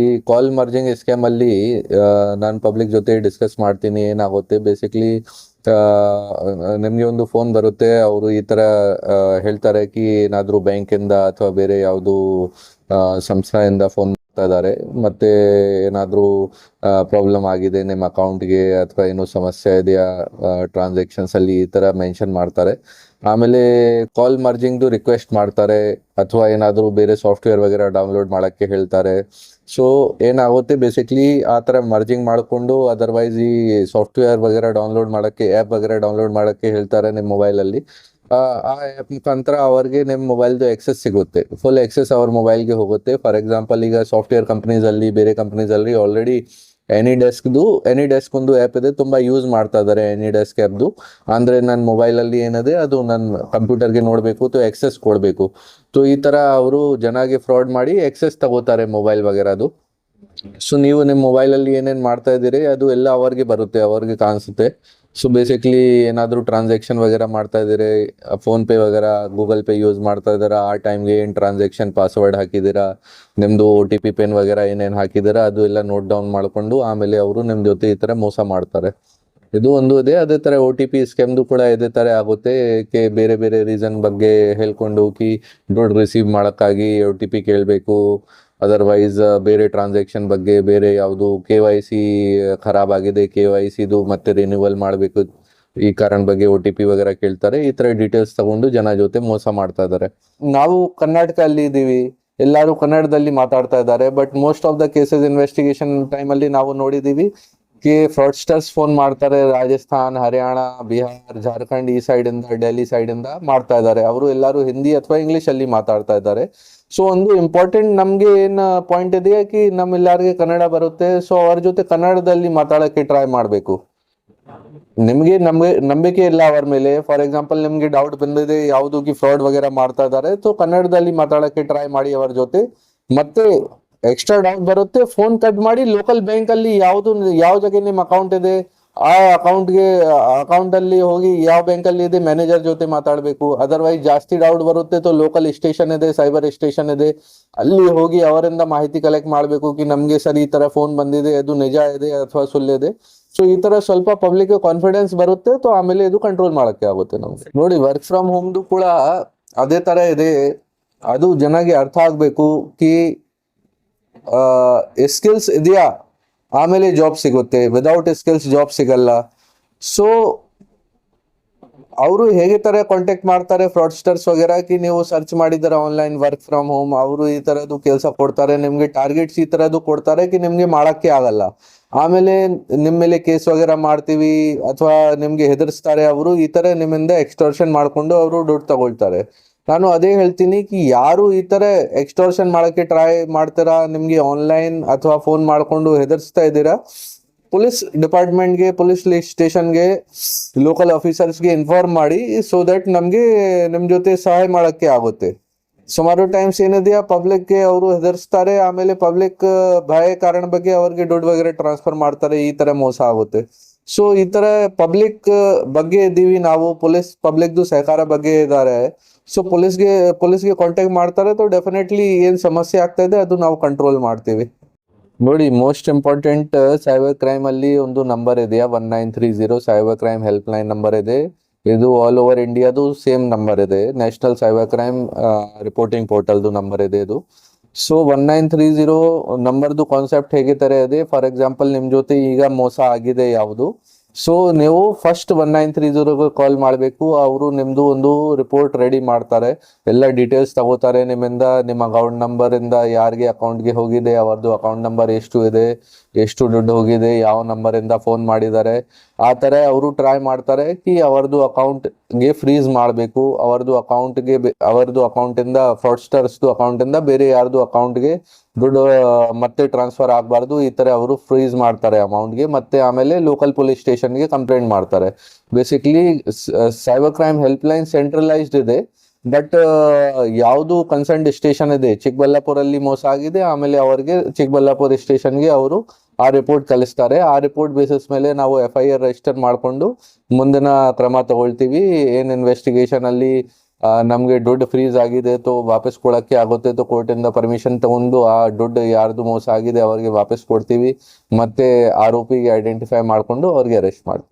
ಈ ಕಾಲ್ merging scam ಅಲ್ಲಿ ನಾನು ಪಬ್ಲಿಕ್ ಜೊತೆ ಡಿಸ್ಕಸ್ ಮಾಡ್ತೀನಿ, ಏನಾಗುತ್ತೆ? ಬೇಸಿಕ್ಲಿ ನಿಮಗೆ ಒಂದು ಫೋನ್ ಬರುತ್ತೆ, ಅವರು ಈ ತರ ಹೇಳ್ತಾರೆ ಕಿ, ಏನಾದರೂ ಬ್ಯಾಂಕಿಂದ ಅಥವಾ ಬೇರೆ ಯಾವುದು ಸಂಸ್ಥೆಯಿಂದ ಫೋನ್ ಮಾಡ್ತಾ ಇದ್ದಾರೆ ಮತ್ತೆ ಏನಾದರೂ ಪ್ರಾಬ್ಲಮ್ ಆಗಿದೆ ನಿಮ್ಮ ಅಕೌಂಟ್ಗೆ ಅಥವಾ ಏನು ಸಮಸ್ಯೆ ಇದೆಯಾ ಟ್ರಾನ್ಸಾಕ್ಷನ್ಸ್ ಅಲ್ಲಿ ಈ ತರ ಮೆನ್ಷನ್ ಮಾಡ್ತಾರೆ. ಆಮೇಲೆ ಕಾಲ್ ಮರ್ಜಿಂಗ್ದು ರಿಕ್ವೆಸ್ಟ್ ಮಾಡ್ತಾರೆ, ಅಥವಾ ಏನಾದರೂ ಬೇರೆ ಸಾಫ್ಟ್ವೇರ್ ವಗೇರ ಡೌನ್ಲೋಡ್ ಮಾಡೋಕ್ಕೆ ಹೇಳ್ತಾರೆ. ಸೊ ಏನಾಗುತ್ತೆ? ಬೇಸಿಕ್ಲಿ ಆ ಥರ ಮರ್ಜಿಂಗ್ ಮಾಡಿಕೊಂಡು ಅದರ್ವೈಸ್ ಈ ಸಾಫ್ಟ್ವೇರ್ ವಗೇರ ಡೌನ್ಲೋಡ್ ಮಾಡೋಕ್ಕೆ ಆ್ಯಪ್ ವಗೇರ ಡೌನ್ಲೋಡ್ ಮಾಡಕ್ಕೆ ಹೇಳ್ತಾರೆ ನಿಮ್ಮ ಮೊಬೈಲಲ್ಲಿ ಆ ಆ್ಯಪ್ ಮುಖಾಂತರ ಅವ್ರಿಗೆ ನಿಮ್ಮ ಮೊಬೈಲ್ದು ಎಕ್ಸೆಸ್ ಸಿಗುತ್ತೆ. ಫುಲ್ ಎಕ್ಸೆಸ್ ಅವ್ರ ಮೊಬೈಲ್ಗೆ ಹೋಗುತ್ತೆ. ಫಾರ್ ಎಕ್ಸಾಂಪಲ್ ಈಗ ಸಾಫ್ಟ್ವೇರ್ ಕಂಪ್ನೀಸಲ್ಲಿ ಬೇರೆ ಕಂಪ್ನೀಸಲ್ಲಿ ಆಲ್ರೆಡಿ ಎನಿ ಡೆಸ್ಕ್ದು ಎನಿ ಡೆಸ್ಕ್ ಒಂದು ಆ್ಯಪ್ ಇದೆ, ತುಂಬ ಯೂಸ್ ಮಾಡ್ತಾ ಇದ್ದಾರೆ ಎನಿ ಡೆಸ್ಕ್ ಆ್ಯಪ್ದು ಅಂದರೆ ನನ್ನ ಮೊಬೈಲಲ್ಲಿ ಏನಿದೆ, ಅದು ನನ್ನ ಕಂಪ್ಯೂಟರ್ಗೆ ನೋಡಬೇಕು, ಅಥವಾ ಎಕ್ಸೆಸ್ ಕೊಡಬೇಕು. ಸೊ ಈ ಥರ ಅವರು ಜನಗೆ ಫ್ರಾಡ್ ಮಾಡಿ ಎಕ್ಸೆಸ್ ತಗೋತಾರೆ ಮೊಬೈಲ್ ವಗೇರದು. ಸೊ ನೀವು ನಿಮ್ಮ ಮೊಬೈಲಲ್ಲಿ ಏನೇನು ಮಾಡ್ತಾ ಇದ್ದೀರಿ, ಅದು ಎಲ್ಲ ಅವ್ರಿಗೆ ಬರುತ್ತೆ, ಅವ್ರಿಗೆ ಕಾಣಿಸುತ್ತೆ. ಸೊ ಬೇಸಿಕ್ಲಿ ಏನಾದರೂ ಟ್ರಾನ್ಸಾಕ್ಷನ್ ವಗೇರಾ ಮಾಡ್ತಾ ಇದ್ದೀರಿ ಫೋನ್ ಪೇ ವಗೇರ ಗೂಗಲ್ ಪೇ ಯೂಸ್ ಮಾಡ್ತಾ ಇದ್ದೀರಾ, ಆ ಟೈಮ್ಗೆ ಏನು ಟ್ರಾನ್ಸಾಕ್ಷನ್ ಪಾಸ್ವರ್ಡ್ ಹಾಕಿದ್ದೀರಾ ನಿಮ್ಮದು ಒ ಟಿ ಪಿ ಪೆನ್ ವಗೇರ ಏನೇನು ಹಾಕಿದ್ದೀರ, ಅದು ಎಲ್ಲ ನೋಟ್ ಡೌನ್ ಮಾಡಿಕೊಂಡು ಆಮೇಲೆ ಅವರು ನಿಮ್ಮ ಜೊತೆ ಈ ಥರ ಮೋಸ ಮಾಡ್ತಾರೆ. ಇದು ಒಂದು ಇದೆ, ಅದೇ ಥರ ಒ ಟಿ ಪಿ ಸ್ಕೆಮ್ದು ಕೂಡ ಇದೇ ಥರ ಆಗುತ್ತೆ. ಏಕೆ ಬೇರೆ ಬೇರೆ ರೀಸನ್ ಬಗ್ಗೆ ಹೇಳ್ಕೊಂಡು ಹೋಗಿ ದುಡ್ಡು ರಿಸೀವ್ ಮಾಡೋಕ್ಕಾಗಿ ಒ ಟಿ ಪಿ ಕೇಳಬೇಕು ಅದರ್ವೈಸ್ ಬೇರೆ ಟ್ರಾನ್ಸಾಕ್ಷನ್ ಬಗ್ಗೆ ಬೇರೆ ಯಾವುದು ಕೆ ವೈ ಸಿ ಖರಾಬ್ ಆಗಿದೆ ಕೆ ವೈ ಸಿದು ಮತ್ತೆ ರಿನ್ಯೂವಲ್ ಮಾಡಬೇಕು. ಈ ಕಾರಣ ಬಗ್ಗೆ ಒ ಟಿ ಪಿ ವಗೇರ ಕೇಳ್ತಾರೆ. ಈ ತರ ಡೀಟೇಲ್ಸ್ ತಗೊಂಡು ಜನ ಜೊತೆ ಮೋಸ ಮಾಡ್ತಾ ಇದ್ದಾರೆ ನಾವು ಕರ್ನಾಟಕ ಅಲ್ಲಿ ಇದ್ದೀವಿ. ಎಲ್ಲರೂ ಕನ್ನಡದಲ್ಲಿ ಮಾತಾಡ್ತಾ ಇದ್ದಾರೆ. But most of the cases investigation ಟೈಮಲ್ಲಿ ನಾವು ನೋಡಿದ್ದೀವಿ. ಕೆ ಫ್ರಾಡ್ಸ್ಟರ್ಸ್ ಫೋನ್ ಮಾಡ್ತಾರೆ ರಾಜಸ್ಥಾನ್, ಹರಿಯಾಣ, ಬಿಹಾರ್, ಜಾರ್ಖಂಡ್ ಈ ಸೈಡ್ ಇಂದ, ಡೆಲ್ಲಿ ಸೈಡ್ ಇಂದ ಮಾಡ್ತಾ ಇದ್ದಾರೆ. ಅವರು ಎಲ್ಲರೂ ಹಿಂದಿ ಅಥವಾ ಇಂಗ್ಲಿಷ್ ಅಲ್ಲಿ ಮಾತಾಡ್ತಾ ಇದ್ದಾರೆ. ಸೊ ಒಂದು ಇಂಪಾರ್ಟೆಂಟ್ ನಮ್ಗೆ ಏನ್ ಪಾಯಿಂಟ್ ಇದೆಯಾ ಕಿ ನಮ್ಮ ಎಲ್ಲರಿಗೆ ಕನ್ನಡ ಬರುತ್ತೆ? ಸೊ ಅವ್ರ ಜೊತೆ ಕನ್ನಡದಲ್ಲಿ ಮಾತಾಡಕ್ಕೆ ಟ್ರೈ ಮಾಡ್ಬೇಕು. ನಿಮ್ಗೆ ನಮ್ಗೆ ನಂಬಿಕೆ ಇಲ್ಲ ಅವ್ರ ಮೇಲೆ. ಫಾರ್ ಎಕ್ಸಾಂಪಲ್ ನಿಮ್ಗೆ ಡೌಟ್ ಬಂದಿದೆ, ಯಾವುದು ಕಿ ಫ್ರಾಡ್ ವಗೇರ ಮಾಡ್ತಾ ಇದ್ದಾರೆ ಸೊ ಕನ್ನಡದಲ್ಲಿ ಮಾತಾಡಕ್ಕೆ ಟ್ರೈ ಮಾಡಿ ಅವ್ರ ಜೊತೆ. ಮತ್ತೆ ಎಕ್ಸ್ಟ್ರಾ ಡೌಟ್ ಬರುತ್ತೆ ಫೋನ್ ಕಟ್ ಮಾಡಿ ಲೋಕಲ್ ಬ್ಯಾಂಕ್ ಅಲ್ಲಿ ಯಾವ್ದು, ಯಾವ ಜಾಗ ನಿಮ್ಮ ಅಕೌಂಟ್ ಇದೆ, ಆ ಅಕೌಂಟ್ಗೆ ಅಕೌಂಟ್ ಅಲ್ಲಿ ಹೋಗಿ ಯಾವ ಬ್ಯಾಂಕ್ ಅಲ್ಲಿ ಇದೆ ಮ್ಯಾನೇಜರ್ ಜೊತೆ ಮಾತಾಡಬೇಕು. ಅದರ್ವೈಸ್ ಜಾಸ್ತಿ ಡೌಟ್ ಬರುತ್ತೆ ತೋ ಲೋಕಲ್ ಸ್ಟೇಷನ್ ಇದೆ ಸೈಬರ್ ಸ್ಟೇಷನ್ ಇದೆ, ಅಲ್ಲಿ ಹೋಗಿ ಅವರಿಂದ ಮಾಹಿತಿ ಕಲೆಕ್ಟ್ ಮಾಡಬೇಕು ಕಿ ನಮ್ಗೆ ಸರ್ ಈ ತರ ಫೋನ್ ಬಂದಿದೆ, ಅದು ನಿಜ ಇದೆ ಅಥವಾ ಸುಳ್ಳಿದೆ ಸೊ ಈ ತರ ಸ್ವಲ್ಪ ಪಬ್ಲಿಕ್ ಕಾನ್ಫಿಡೆನ್ಸ್ ಬರುತ್ತೆ ತೋ ಆಮೇಲೆ ಇದು ಕಂಟ್ರೋಲ್ ಮಾಡಕ್ಕೆ ಆಗುತ್ತೆ ನಮ್ಗೆ. ನೋಡಿ ವರ್ಕ್ ಫ್ರಮ್ ಹೋಮ್ದು ಕೂಡ ಅದೇ ತರ ಇದೆ. ಅದು ಜನಗೆ ಅರ್ಥ ಆಗ್ಬೇಕು, ಕಿ ಸ್ಕಿಲ್ಸ್ ಇದೆಯಾ? ಆಮೇಲೆ ಜಾಬ್ ಸಿಗುತ್ತೆ. ವಿದೌಟ್ ಸ್ಕಿಲ್ಸ್ ಜಾಬ್ ಸಿಗಲ್ಲ. ಸೊ ಅವರು ಹೇಗೆ ತರ ಕಾಂಟ್ಯಾಕ್ಟ್ ಮಾಡ್ತಾರೆ ಫ್ರಾಡ್ಸ್ಟರ್ಸ್ ವಗೇರ? ಕಿ ನೀವು ಸರ್ಚ್ ಮಾಡಿದಾರೆ ಆನ್ಲೈನ್ ವರ್ಕ್ ಫ್ರಮ್ ಹೋಮ್ ಅವರು ಈ ತರದ್ದು ಕೆಲಸ ಕೊಡ್ತಾರೆ, ನಿಮ್ಗೆ ಟಾರ್ಗೆಟ್ಸ್ ಈ ತರದ್ದು ಕೊಡ್ತಾರೆ ಕಿ ನಿಮ್ಗೆ ಮಾಡಕ್ಕೆ ಆಗಲ್ಲ. ಆಮೇಲೆ ನಿಮ್ಮ ಮೇಲೆ ಕೇಸ್ ವಗೇರ ಮಾಡ್ತೀವಿ ಅಥವಾ ನಿಮ್ಗೆ ಹೆದರ್ಸ್ತಾರೆ ಅವರು, ಈ ತರ ನಿಮ್ಮಿಂದ ಎಕ್ಸ್ಟರ್ಷನ್ ಮಾಡ್ಕೊಂಡು ಅವರು ದುಡ್ಡು ತಗೊಳ್ತಾರೆ. ನಾನು ಅದೇ ಹೇಳ್ತೀನಿ ಕಿ ಯಾರು ಈ ತರ ಎಕ್ಸ್ಟೋರ್ಷನ್ ಮಾಡಕ್ಕೆ ಟ್ರೈ ಮಾಡ್ತೀರಾ? ನಿಮ್ಗೆ ಆನ್ಲೈನ್ ಅಥವಾ ಫೋನ್ ಮಾಡ್ಕೊಂಡು ಹೆದರ್ಸ್ತಾ ಇದ್ದೀರಾ? ಪೊಲೀಸ್ ಡಿಪಾರ್ಟ್ಮೆಂಟ್ಗೆ ಪೊಲೀಸ್ ಸ್ಟೇಷನ್ಗೆ ಲೋಕಲ್ ಆಫೀಸರ್ಸ್ಗೆ ಇನ್ಫಾರ್ಮ್ ಮಾಡಿ ಸೊ ದಟ್ ನಮಗೆ ನಿಮ್ಮ ಜೊತೆ ಸಹಾಯ ಮಾಡಕ್ಕೆ ಆಗುತ್ತೆ. ಸುಮಾರು ಟೈಮ್ಸ್ ಏನಿದೆಯಾ? ಪಬ್ಲಿಕ್ಗೆ ಅವರು ಹೆದರ್ಸ್ತಾರೆ, ಆಮೇಲೆ ಪಬ್ಲಿಕ್ ಭಯ ಕಾರಣ ಬಗ್ಗೆ ಅವ್ರಿಗೆ ದುಡ್ಡು ವಗೇರೆ ಟ್ರಾನ್ಸ್ಫರ್ ಮಾಡ್ತಾರೆ, ಈ ತರ ಮೋಸ ಆಗುತ್ತೆ. ಸೊ ಈ ತರ ಪಬ್ಲಿಕ್ ಬಗ್ಗೆ ಇದ್ದೀವಿ ನಾವು. ಪೊಲೀಸ್ ಪಬ್ಲಿಕ್ದು ಸಹಕಾರ ಬಗ್ಗೆ ಇದ್ದಾರೆ. ಸೊ ಪೊಲೀಸ್ಗೆ ಪೊಲೀಸ್ಗೆ ಕಾಂಟ್ಯಾಕ್ಟ್ ಮಾಡ್ತಾರೆ ಅಥವಾ ಡೆಫಿನೆಟ್ಲಿ ಏನ್ ಸಮಸ್ಯೆ ಆಗ್ತಾ ಇದೆ ಅದು ನಾವು ಕಂಟ್ರೋಲ್ ಮಾಡ್ತೀವಿ. ನೋಡಿ ಮೋಸ್ಟ್ ಇಂಪಾರ್ಟೆಂಟ್ ಸೈಬರ್ ಕ್ರೈಮ್ ಅಲ್ಲಿ ಒಂದು ನಂಬರ್ ಇದೆಯಾ one nine three zero cyber crime helpline number ಇದೆ. ಇದು ಆಲ್ ಓವರ್ ಇಂಡಿಯಾದು ಸೇಮ್ ನಂಬರ್ ಇದೆ. ನ್ಯಾಷನಲ್ ಸೈಬರ್ ಕ್ರೈಮ್ ರಿಪೋರ್ಟಿಂಗ್ ಪೋರ್ಟಲ್ದು ನಂಬರ್ ಇದೆ ಇದು. So one nine three zero ನಂಬರ್ದು concept ಹೇಗೆ ತರ ಫಾರ್ ಎಕ್ಸಾಂಪಲ್ ನಿಮ್ಮ ಜೊತೆ ಈಗ ಮೋಸ ಆಗಿದೆ ಯಾವುದು. ಸೊ ನೀವು ಫಸ್ಟ್ ಒನ್ ನೈನ್ ತ್ರೀ ಜೀರೋಗೆ ಕಾಲ್ ಮಾಡಬೇಕು. ಅವರು ನಿಮ್ಮದು ಒಂದು ರಿಪೋರ್ಟ್ ರೆಡಿ ಮಾಡ್ತಾರೆ. ಎಲ್ಲ ಡೀಟೇಲ್ಸ್ ತಗೋತಾರೆ ನಿಮ್ಮಿಂದ. ನಿಮ್ಮ ಅಕೌಂಟ್ ನಂಬರ್ ಇಂದ ಯಾರಿಗೆ ಅಕೌಂಟ್ಗೆ ಹೋಗಿದೆ, ಅವರದು ಅಕೌಂಟ್ ನಂಬರ್ ಎಷ್ಟು ಇದೆ, ಎಷ್ಟು ದುಡ್ಡು ಹೋಗಿದೆ, ಯಾವ ನಂಬರಿಂದ ಫೋನ್ ಮಾಡಿದ್ದಾರೆ. ಆ ಥರ ಅವರು ಟ್ರೈ ಮಾಡ್ತಾರೆ ಕಿ ಅವರದು ಅಕೌಂಟ್ಗೆ ಫ್ರೀಸ್ ಮಾಡಬೇಕು ಅವರದ್ದು ಅಕೌಂಟ್ಗೆ ಅವರದ್ದು ಅಕೌಂಟಿಂದ ಫ್ರಾಡ್ಸ್ಟರ್ಸ್ದು ಅಕೌಂಟಿಂದ ಬೇರೆ ಯಾರ್ದು ಅಕೌಂಟ್ಗೆ ದುಡ್ಡು ಮತ್ತೆ ಟ್ರಾನ್ಸ್ಫರ್ ಆಗಬಾರ್ದು, ಈ ಥರ ಅವರು ಫ್ರೀಸ್ ಮಾಡ್ತಾರೆ ಅಮೌಂಟ್ಗೆ ಮತ್ತೆ ಆಮೇಲೆ ಲೋಕಲ್ ಪೊಲೀಸ್ ಸ್ಟೇಷನ್ಗೆ ಕಂಪ್ಲೇಂಟ್ ಮಾಡ್ತಾರೆ. Basically cyber crime helpline centralised ಇದೆ ಬಟ್ ಯಾವುದು ಕನ್ಸರ್ನ್ ಸ್ಟೇಷನ್ ಇದೆ, ಚಿಕ್ಕಬಳ್ಳಾಪುರಲ್ಲಿ ಮೋಸ ಆಗಿದೆ, ಆಮೇಲೆ ಅವರಿಗೆ ಚಿಕ್ಕಬಳ್ಳಾಪುರ ಸ್ಟೇಷನ್ಗೆ ಅವರು ಆ ರಿಪೋರ್ಟ್ ಕಳಿಸ್ತಾರೆ. ಆ ರಿಪೋರ್ಟ್ ಬೇಸಿಸ್ ಮೇಲೆ ನಾವು ಎಫ್ ಐ ಆರ್ ರಿಜಿಸ್ಟರ್ ಮಾಡಿಕೊಂಡು ಮುಂದಿನ ಕ್ರಮ ತಗೊಳ್ತೀವಿ. ಏನ್ ಇನ್ವೆಸ್ಟಿಗೇಷನ್ ಅಲ್ಲಿ ನಮಗೆ ದುಡ್ಡು ಫ್ರೀಸ್ ಆಗಿದೆ ತೋ ವಾಪಸ್ ಕೊಡೋಕ್ಕೆ ಆಗುತ್ತೆ ತೋ ಕೋರ್ಟಿಂದ ಪರ್ಮಿಷನ್ ತಗೊಂಡು ಆ ದುಡ್ಡು ಯಾರ್ದು ಮೋಸ ಆಗಿದೆ ಅವರಿಗೆ ವಾಪಸ್ ಕೊಡ್ತೀವಿ. ಮತ್ತೆ ಆರೋಪಿಗೆ ಐಡೆಂಟಿಫೈ ಮಾಡ್ಕೊಂಡು ಅವ್ರಿಗೆ ಅರೆಸ್ಟ್ ಮಾಡ್ತೀವಿ.